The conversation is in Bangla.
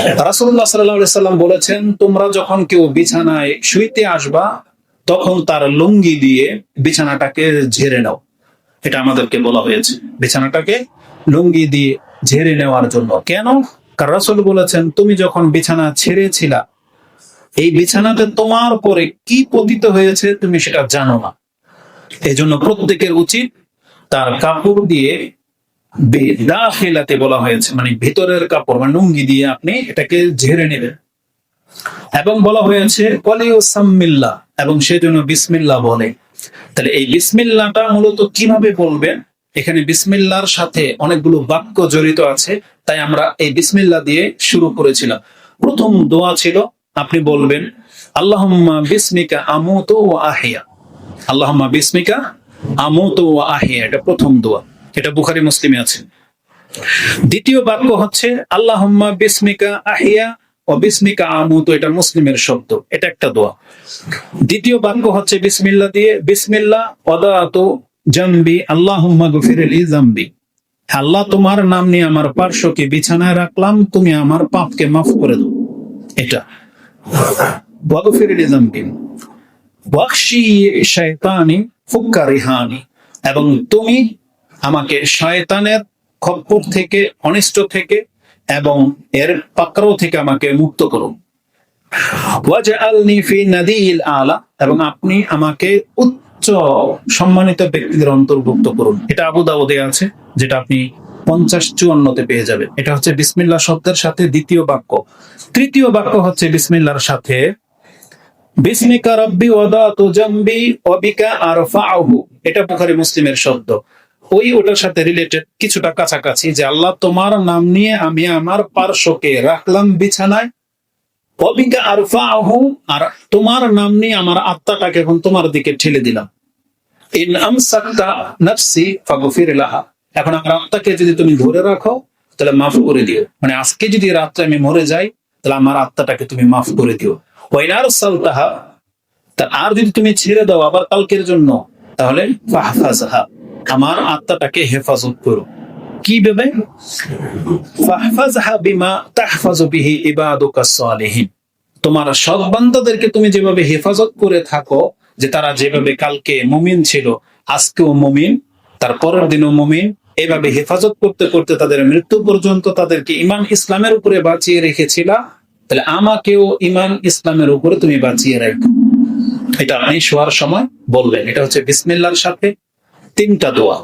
রাসুল্লাহ সাল্লাহ সাল্লাম বলেছেন, তোমরা যখন কেউ বিছানায় শুইতে আসবা, তখন তার লুঙ্গি দিয়ে বিছানাটাকে ঝেড়ে নাও। এটা আমাদেরকে বলা হয়েছে। বিছানাটাকে লুঙ্গি দিয়ে ঝেড়ে নেওয়ার জন্য। কেন? কারণ রাসুল বলেছেন, তুমি যখন বিছানা ছেড়েছিলা, এই বিছানাতে তোমার পরে কি পতিত হয়েছে তুমি সেটা জানো না। এই জন্য প্রত্যেকের উচিত তার কাপড় দিয়ে বেদাখিলাতে বলা হয়েছে মানে ভিতরের কাপড় মানে লুঙ্গি দিয়ে আপনি এটাকে ঝেড়ে নেবেন। এবং বলা হয়েছে কলিও সাম্মিল্লা এবং সেজন্য বিসমিল্লা বলে। তাহলে এই বিসমিল্লাটা মূলত কীভাবে বলবেন? এখানে বিসমিল্লার সাথে অনেকগুলো বাক্য জড়িত আছে, তাই আমরা এই বিসমিল্লা দিয়ে শুরু করেছিলাম। প্রথম দোয়া ছিল, আপনি বলবেন, আল্লাহুম্মা বিসমিকা আমুত ও আহিয়া আল্লাহুম্মা বিসমিকা আমুত ও আহিয়া, এটা প্রথম দোয়া। এটা বুখারি মুসলিমে আছে। দ্বিতীয় বাক্য হচ্ছে, আল্লাহুম্মা বিসমিকা আহিয়া ও বিসমিকা আমুত এটা মুসলিমের শব্দ, এটা একটা দোয়া। দ্বিতীয় বাক্য হচ্ছে, বিসমিল্লা দিয়ে, বিসমিল্লা অদাত জাম্বি, আল্লাহুম্মা গফিরলি জাম্বি আল্লাহ তোমার নাম নিয়ে আমার পার্শ্বকে বিছানায় রাখলাম, তুমি আমার পাপকে মাফ করে দাও এটা। ওয়াগফিরলি জাম্বি ওয়াকশি শয়তানি ফুক্কা রিহানি এবং তুমি আমাকে শয়তানের খপ্পর থেকে, অনিষ্ট থেকে এবং এর পাকড়াও থেকে আমাকে মুক্ত করুন। আলা, এবং আপনি আমাকে উচ্চ সম্মানিত ব্যক্তিদের অন্তর্ভুক্ত করুন। এটা আবু দাউদে আছে, যেটা আপনি পঞ্চাশ চুয়ান্নতে পেয়ে যাবেন। এটা হচ্ছে বিসমিল্লাহ শব্দের সাথে দ্বিতীয় বাক্য। তৃতীয় বাক্য হচ্ছে বিসমিল্লার সাথে, বিসমিকা রব্বি ওয়াদাতু জামবি ওয়া বিকা আরফাউহু। এটা বুখারী মুসলিমের শব্দ। ওই ওটার সাথে রিলেটেড কিছুটা কাছাকাছি যে আল্লাহ তোমার নাম নিয়ে আমি আমার পার্শ্বকে রাখলাম বিছানায়। অবিকা আরফাহু, আর তোমার নাম নিয়ে আমার আত্মাটাকে এখন তোমার দিকে ঠেলে দিলাম। ইন আমসাকতা নাফসি ফাগফির লাহা। এখন আমার আত্মাকে যদি তুমি ধরে রাখো, তাহলে মাফ করে দিও। মানে আজকে যদি রাত্রে আমি মরে যাই, তাহলে আমার আত্মাটাকে তুমি মাফ করে দিও। ওয়াইনার সালতাহা তা আর যদি তুমি ছেড়ে দাও আবার কালকের জন্য, তাহলে ফাহফাজহা। আমার আত্মাটাকে হেফাজত করো। কি ভেবে? ফাহফাজহা বিমা তাহফাজু বিহি ইবাদুকা সালিহিন। তোমার সৎ বান্দাদেরকে তুমি যেভাবে হেফাজত করে থাকো, যে তারা যেভাবে কালকে মুমিন ছিল, আজকেও মুমিন, তার পরের দিনও মুমিন, এভাবে হেফাজত করতে করতে তাদের মৃত্যু পর্যন্ত তাদেরকে ইমান ইসলামের উপরে বাঁচিয়ে রেখেছিলা, তাহলে আমাকেও ইমান ইসলামের উপরে তুমি বাঁচিয়ে রাখো। এটা আপনি শোয়ার সময় বলবেন। এটা হচ্ছে বিসমিল্লার সাথে তিনটা দোয়া